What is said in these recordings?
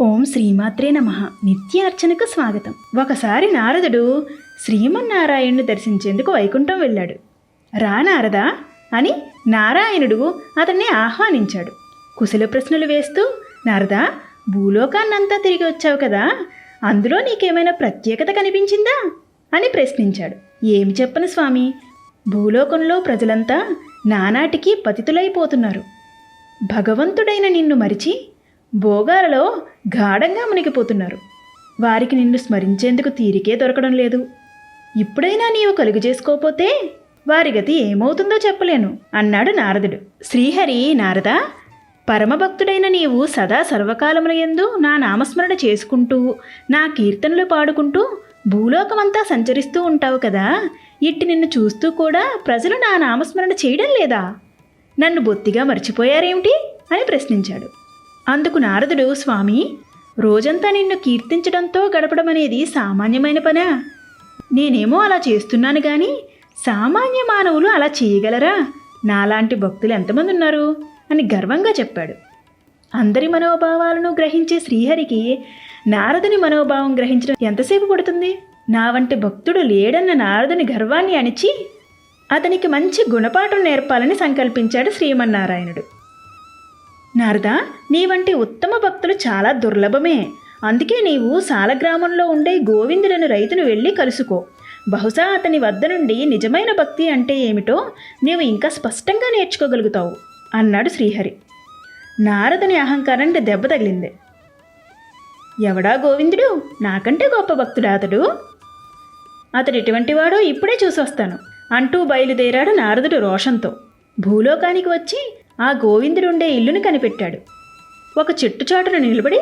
ఓం శ్రీమాత్రే నమ. నిత్యార్చనకు స్వాగతం. ఒకసారి నారదుడు శ్రీమన్నారాయణుని దర్శించేందుకు వైకుంఠం వెళ్ళాడు. రా నారదా అని నారాయణుడు అతన్ని ఆహ్వానించాడు. కుశల ప్రశ్నలు వేస్తూ నారదా భూలోకాన్నంతా తిరిగి వచ్చావు కదా అందులో నీకేమైనా ప్రత్యేకత కనిపించిందా అని ప్రశ్నించాడు. ఏమి చెప్పను స్వామి? భూలోకంలో ప్రజలంతా నానాటికి పతితులైపోతున్నారు. భగవంతుడైన నిన్ను మరిచి భోగాలలో గాఢంగా మునిగిపోతున్నారు. వారికి నిన్ను స్మరించేందుకు తీరికే దొరకడం లేదు. ఇప్పుడైనా నీవు కలుగు చేసుకోపోతే వారి గతి ఏమవుతుందో చెప్పలేను అన్నాడు నారదుడు. శ్రీహరి నారద పరమభక్తుడైన నీవు సదా సర్వకాలముల ఎందు నా నామస్మరణ చేసుకుంటూ నా కీర్తనలు పాడుకుంటూ భూలోకమంతా సంచరిస్తూ ఉంటావు కదా? ఇట్టి నిన్ను చూస్తూ కూడా ప్రజలు నా నామస్మరణ చేయడం లేదా? నన్ను బొత్తిగా మర్చిపోయారేమిటి? అని ప్రశ్నించాడు. అందుకు నారదుడు స్వామి రోజంతా నిన్ను కీర్తించడంతో గడపడం అనేది సామాన్యమైన పనా? నేనేమో అలా చేస్తున్నాను కానీ సామాన్య మానవులు అలా చేయగలరా? నాలాంటి భక్తులు ఎంతమంది ఉన్నారు? అని గర్వంగా చెప్పాడు. అందరి మనోభావాలను గ్రహించే శ్రీహరికి నారదుని మనోభావం గ్రహించడం ఎంతసేపు పడుతుంది? నా వంటి భక్తుడు లేడన్న నారదుని గర్వాన్ని అణిచి అతనికి మంచి గుణపాఠం నేర్పాలని సంకల్పించాడు శ్రీమన్నారాయణుడు. నారద నీ వంటి ఉత్తమ భక్తులు చాలా దుర్లభమే. అందుకే నీవు సాలగ్రామంలో ఉండే గోవిందులను రైతును వెళ్ళి కలుసుకో. బహుశా అతని వద్ద నుండి నిజమైన భక్తి అంటే ఏమిటో నీవు ఇంకా స్పష్టంగా నేర్చుకోగలుగుతావు అన్నాడు శ్రీహరి. నారదుని అహంకారానికి దెబ్బ తగిలింది. ఎవడా గోవిందుడు? నాకంటే గొప్ప భక్తుడా అతడు? అతడు ఎటువంటివాడో ఇప్పుడే చూసొస్తాను అంటూ బయలుదేరాడు నారదుడు రోషంతో. భూలోకానికి వచ్చి ఆ గోవిందుడుండే ఇల్లును కనిపెట్టాడు. ఒక చెట్టు చాటున నిలబడి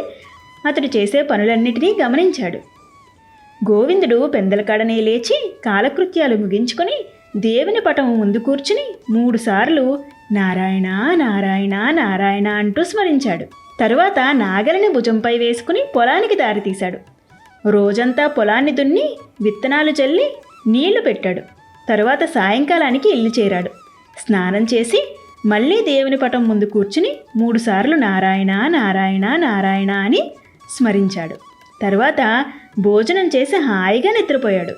అతడు చేసే పనులన్నిటినీ గమనించాడు. గోవిందుడు పెందలకాడనే లేచి కాలకృత్యాలు ముగించుకొని దేవుని పటం ముందు కూర్చుని మూడుసార్లు నారాయణ నారాయణ నారాయణ అంటూ స్మరించాడు. తరువాత నాగలిని భుజంపై వేసుకుని పొలానికి దారితీశాడు. రోజంతా పొలాన్ని దున్ని విత్తనాలు చల్లి నీళ్ళు పెట్టాడు. తరువాత సాయంకాలానికి ఇల్లు చేరాడు. స్నానం చేసి మళ్ళీ దేవుని పటం ముందు కూర్చుని మూడుసార్లు నారాయణ నారాయణ నారాయణ అని స్మరించాడు. తర్వాత భోజనం చేసి హాయిగా నిద్రపోయాడు.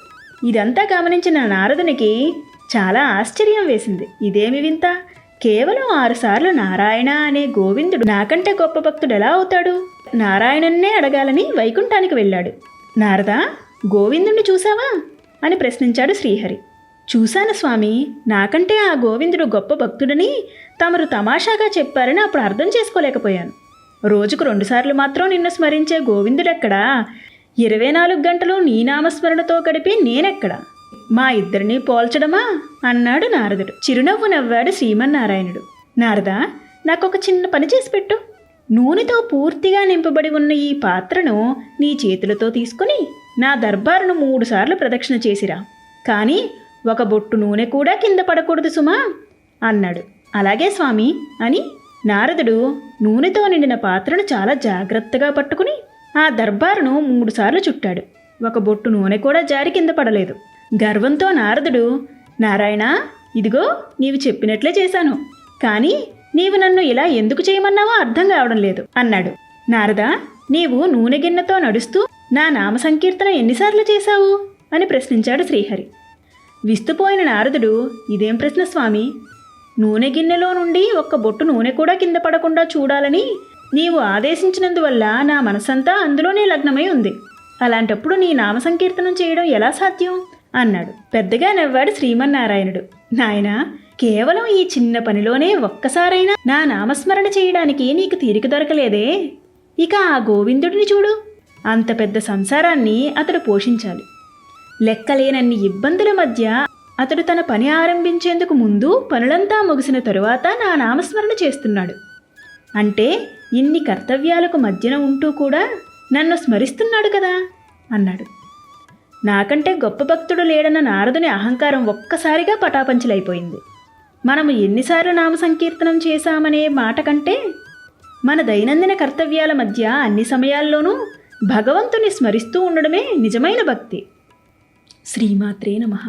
ఇదంతా గమనించిన నారదునికి చాలా ఆశ్చర్యం వేసింది. ఇదేమి వింత? కేవలం ఆరుసార్లు నారాయణ అనే గోవిందుడు నాకంటే గొప్ప భక్తుడు ఎలా అవుతాడు? నారాయణన్నే అడగాలని వైకుంఠానికి వెళ్ళాడు. నారదా గోవిందుణ్ణి చూసావా అని ప్రశ్నించాడు శ్రీహరి. చూశాను స్వామి నాకంటే ఆ గోవిందుడు గొప్ప భక్తుడని తమరు తమాషాగా చెప్పారని అప్పుడు అర్థం చేసుకోలేకపోయాను. రోజుకు రెండుసార్లు మాత్రం నిన్ను స్మరించే గోవిందుడెక్కడా? ఇరవై నాలుగు గంటలు నీ నామస్మరణతో గడిపి నేనెక్కడా? మా ఇద్దరిని పోల్చడమా? అన్నాడు నారదుడు. చిరునవ్వు నవ్వాడు శ్రీమన్నారాయణుడు. నారదా నాకొక చిన్న పని చేసి పెట్టు. నూనెతో పూర్తిగా నింపబడి ఉన్న ఈ పాత్రను నీ చేతులతో తీసుకుని నా దర్బారును మూడుసార్లు ప్రదక్షిణ చేసిరా. కానీ ఒక బొట్టు నూనె కూడా కింద పడకూడదు సుమా అన్నాడు. అలాగే స్వామి అని నారదుడు నూనెతో నిండిన పాత్రను చాలా జాగ్రత్తగా పట్టుకుని ఆ దర్బారును మూడుసార్లు చుట్టాడు. ఒక బొట్టు నూనె కూడా జారి కింద పడలేదు. గర్వంతో నారదుడు నారాయణ ఇదిగో నీవు చెప్పినట్లే చేశాను. కానీ నీవు నన్ను ఇలా ఎందుకు చేయమన్నావో అర్థం కావడం లేదు అన్నాడు. నారద నీవు నూనె గిన్నెతో నడుస్తూ నా నామ సంకీర్తన ఎన్నిసార్లు చేశావు? అని ప్రశ్నించాడు శ్రీహరి. విస్తుపోయిన నారదుడు ఇదేం ప్రశ్న స్వామి? నూనె గిన్నెలో నుండి ఒక్క బొట్టు నూనె కూడా కింద పడకుండా చూడాలని? నీవు ఆదేశించినందువల్ల నా మనసంతా అందులోనే లగ్నమై ఉంది. అలాంటప్పుడు నీ నామ సంకీర్తనం చేయడం ఎలా సాధ్యం? అన్నాడు. పెద్దగా నవ్వాడు శ్రీమన్నారాయణుడు. నాయనా కేవలం ఈ చిన్న పనిలోనే ఒక్కసారైనా నా నామస్మరణ చేయడానికి నీకు తీరిక దొరకలేదే. ఇక ఆ గోవిందుడిని చూడు. అంత పెద్ద సంసారాన్ని అతడు పోషించాలి. లెక్కలేనన్ని ఇబ్బందుల మధ్య అతడు తన పని ఆరంభించేందుకు ముందు పనులంతా ముగిసిన తరువాత నా నామస్మరణ చేస్తున్నాడు. అంటే ఇన్ని కర్తవ్యాలకు మధ్యన ఉంటూ కూడా నన్ను స్మరిస్తున్నాడు కదా? అన్నాడు. నాకంటే గొప్ప భక్తుడు లేడన్న నారదుని అహంకారం ఒక్కసారిగా పటాపంచలైపోయింది. మనము ఎన్నిసార్లు నామ సంకీర్తనం చేశామనే మాట కంటే మన దైనందిన కర్తవ్యాల మధ్య అన్ని సమయాల్లోనూ భగవంతుని స్మరిస్తూ ఉండడమే నిజమైన భక్తి. శ్రీమాత్రే నమః